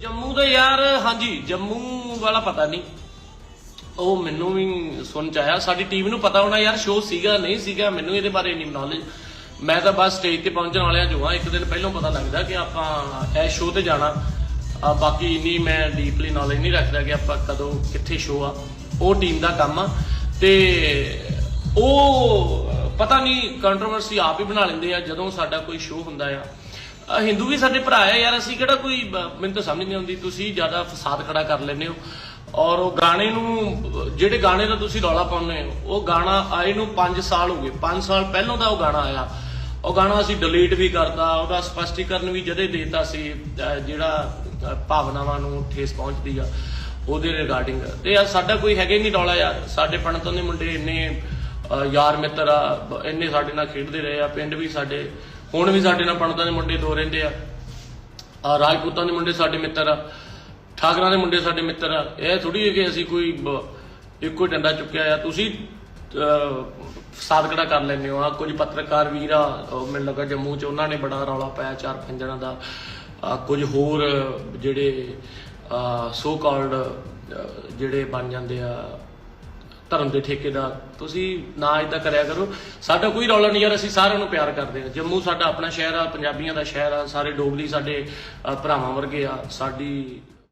ਜੰਮੂ ਦਾ ਯਾਰ, ਹਾਂਜੀ, ਜੰਮੂ ਵਾਲਾ ਪਤਾ ਨਹੀਂ। ਉਹ ਮੈਨੂੰ ਵੀ ਸੁਣ ਚ ਆਇਆ। ਸਾਡੀ ਟੀਮ ਨੂੰ ਪਤਾ ਹੋਣਾ ਯਾਰ ਸ਼ੋਅ ਸੀਗਾ, ਨਹੀਂ ਸੀਗਾ, ਮੈਨੂੰ ਇਹਦੇ ਬਾਰੇ ਨਹੀਂ ਨੌਲੇਜ ਮੈਂ ਤਾਂ ਬਸ ਸਟੇਜ ਤੇ ਪਹੁੰਚਣ ਵਾਲਿਆਂ ਜੋ ਆ ਇੱਕ ਦਿਨ ਪਹਿਲਾਂ ਪਤਾ ਲੱਗਦਾ ਕਿ ਆਪਾਂ ਇਹ ਸ਼ੋਅ ਤੇ ਜਾਣਾ। ਆ ਬਾਕੀ ਇੰਨੀ ਮੈਂ ਡੀਪਲੀ ਨੌਲੇਜ ਨਹੀਂ ਰੱਖਦਾ ਕਿ ਆਪਾਂ ਕਦੋਂ ਕਿੱਥੇ ਸ਼ੋਅ ਆ। ਉਹ ਟੀਮ ਦਾ ਕੰਮ ਆ। ਤੇ ਉਹ ਪਤਾ ਨਹੀਂ ਕੰਟਰੋਵਰਸੀ ਆਪ ਹੀ ਬਣਾ ਲੈਂਦੇ ਆ। ਜਦੋਂ ਸਾਡਾ ਕੋਈ ਸ਼ੋਅ ਹੁੰਦਾ ਆ ਅਹ ਹਿੰਦੂ ਵੀ ਸਾਡੇ ਭਰਾ ਆ ਯਾਰ, ਅਸੀਂ ਕਿਹੜਾ ਕੋਈ ਬ- ਮੈਨੂੰ ਤਾਂ ਸਮਝ ਨਹੀਂ ਆਉਂਦੀ, ਤੁਸੀਂ ਜ਼ਿਆਦਾ ਫਸਾਦ ਖੜਾ ਕਰ ਲੈਂਦੇ ਹੋ। ਔਰ ਉਹ ਗਾਣੇ ਨੂੰ, ਜਿਹੜੇ ਗਾਣੇ ਦਾ ਤੁਸੀਂ ਰੌਲਾ ਪਾਉਂਦੇ ਹੋ, ਉਹ ਗਾਣਾ ਆਏ ਨੂੰ 5 ਸਾਲ ਹੋ ਗਏ। 5 ਸਾਲ ਪਹਿਲਾਂ ਦਾ ਉਹ ਗਾਣਾ ਆਇਆ। ਉਹ ਗਾਣਾ ਅਸੀਂ ਡਿਲੀਟ ਵੀ ਕਰਤਾ, ਉਹਦਾ ਸਪਸ਼ਟੀਕਰਨ ਵੀ ਜਦੇ ਦੇਤਾ ਸੀ, ਅਹ ਜਿਹੜਾ, ਅਹ ਭਾਵਨਾਵਾਂ ਨੂੰ ਠੇਸ ਪਹੁੰਚਦੀ ਆ, ਉਹਦੇ ਰਿਗਾਰਡਿੰਗ ਤੇ ਆ ਸਾਡਾ ਕੋਈ ਹੈਗੇ ਹੀ ਨਹੀਂ ਰੌਲਾ ਯਾਰ। ਸਾਡੇ ਪੰਡਤਾਂ ਦੇ ਮੁੰਡੇ ਇੰਨੇ, ਅਹ ਯਾਰ ਮਿੱਤਰ ਆ ਬ- ਇੰਨੇ ਸਾਡੇ ਨਾਲ ਖੇਡਦੇ ਰਹੇ ਆ, ਪਿੰਡ ਵੀ ਸਾਡੇ ਹੁਣ ਵੀ ਸਾਡੇ ਨਾਲ ਪੰਡਤਾਂ ਦੇ ਮੁੰਡੇ ਦੋ ਰਹਿੰਦੇ ਆ। ਆ ਰਾਜਪੂਤਾਂ ਦੇ ਮੁੰਡੇ ਸਾਡੇ ਮਿੱਤਰ ਆ। ਠਾਕਰਾਂ ਦੇ ਮੁੰਡੇ ਸਾਡੇ ਮਿੱਤਰ ਆ। ਇਹ ਥੋੜੀ ਹੈ ਕਿ ਅਸੀਂ ਕੋਈ ਬ- ਇੱਕੋ ਹੀ ਡੰਡਾ ਚੁੱਕਿਆ ਆ। ਤੁਸੀਂ ਸਾਦਕੜਾ ਕਰ ਲੈਂਦੇ ਹੋ। ਆ ਕੁਝ ਪੱਤਰਕਾਰ ਵੀਰ ਆ ਮੈਨੂੰ ਲੱਗਾ ਜੰਮੂ ਚ ਉਹਨਾਂ ਨੇ ਬੜਾ ਰੌਲਾ ਪਾਇਆ ਚਾਰ ਪੰਜ ਜਣਾਂ ਦਾ ਕੁਝ ਹੋਰ ਜਿਹੜੇ ਸੋ ਕਾਲਡ ਜਿਹੜੇ ਬਣ ਜਾਂਦੇ ਆ। ਧਰਮ ਦੇ ਠੇਕੇਦਾਰ। ਤੁਸੀਂ ਨਾ ਇਦਾਂ ਕਰਿਆ ਕਰੋ। ਸਾਡਾ ਕੋਈ ਰੌਲਾ ਨਹੀਂ ਯਾਰ, ਅਸੀਂ ਸਾਰਿਆਂ ਨੂੰ ਪਿਆਰ ਕਰਦੇ ਹਾਂ। ਜੰਮੂ ਸਾਡਾ ਆਪਣਾ ਸ਼ਹਿਰ ਆ, ਪੰਜਾਬੀਆਂ ਦਾ ਸ਼ਹਿਰ ਆ, ਸਾਰੇ ਡੋਗਰੀ ਸਾਡੇ ਭਰਾਵਾਂ ਵਰਗੇ ਆ। ਸਾਡੀ